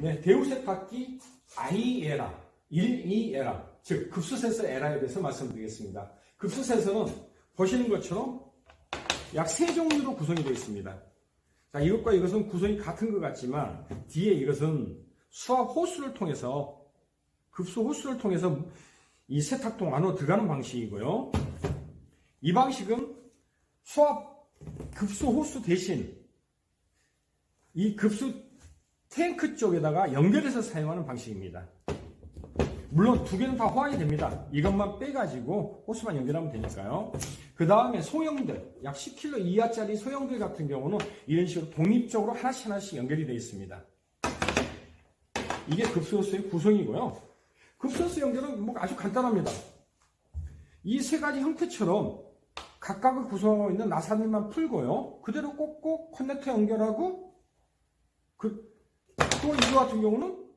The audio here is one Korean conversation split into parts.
네, 대우 세탁기 IELA, 12에라, 즉 급수 센서 에라에 대해서 말씀드리겠습니다. 급수 센서는 보시는 것처럼 약 세 종류로 구성이 되어 있습니다. 자, 이것과 이것은 구성이 같은 것 같지만 뒤에 이것은 수압 호수를 통해서 급수 호수를 통해서 이 세탁통 안으로 들어가는 방식이고요. 이 방식은 수압 급수 호수 대신 이 급수 탱크 쪽에다가 연결해서 사용하는 방식입니다. 물론 두 개는 다 호환이 됩니다. 이것만 빼가지고 호스만 연결하면 되니까요. 그 다음에 소형들, 약 10kg 이하짜리 소형들 같은 경우는 이런 식으로 독립적으로 하나씩 하나씩 연결이 되어 있습니다. 이게 급소호스의 구성이고요. 급소호스 연결은 뭐 아주 간단합니다. 이 세 가지 형태처럼 각각을 구성하고 있는 나사들만 풀고요. 그대로 꽂고 커넥터 연결하고 그, 같은 경우는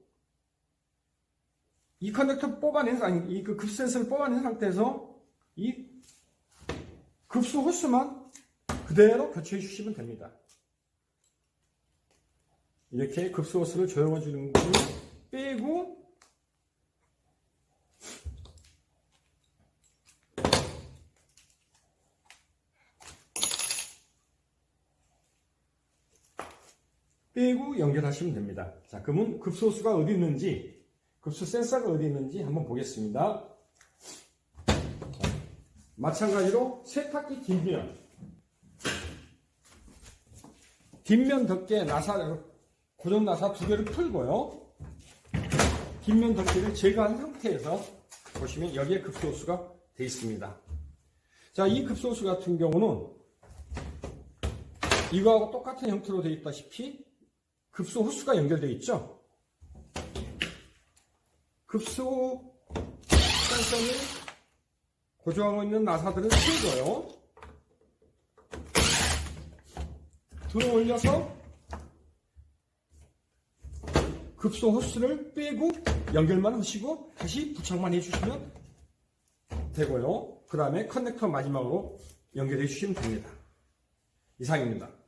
이 커넥터 뽑아낸, 아니, 이그 급수 센서를 뽑아낸 상태에서 이 급수 호스만 그대로 교체해 주시면 됩니다. 이렇게 급수 호스를 조여워 주는 걸 빼고 빼고 연결하시면 됩니다. 자, 그러면 급수 호스가 어디 있는지 급수 센서가 어디 있는지 한번 보겠습니다. 마찬가지로 세탁기 뒷면 뒷면 덮개 나사 고정 나사 두 개를 풀고요. 뒷면 덮개를 제거한 상태에서 보시면 여기에 급소호수가 되어 있습니다. 자, 이 급소호수 같은 경우는 이거하고 똑같은 형태로 되어 있다시피 급소 호수가 연결되어 있죠. 급소 센서를 고정하고 있는 나사들을 풀고요. 들어 올려서 급소 호스를 빼고 연결만 하시고 다시 부착만 해주시면 되고요. 그 다음에 커넥터 마지막으로 연결해 주시면 됩니다. 이상입니다.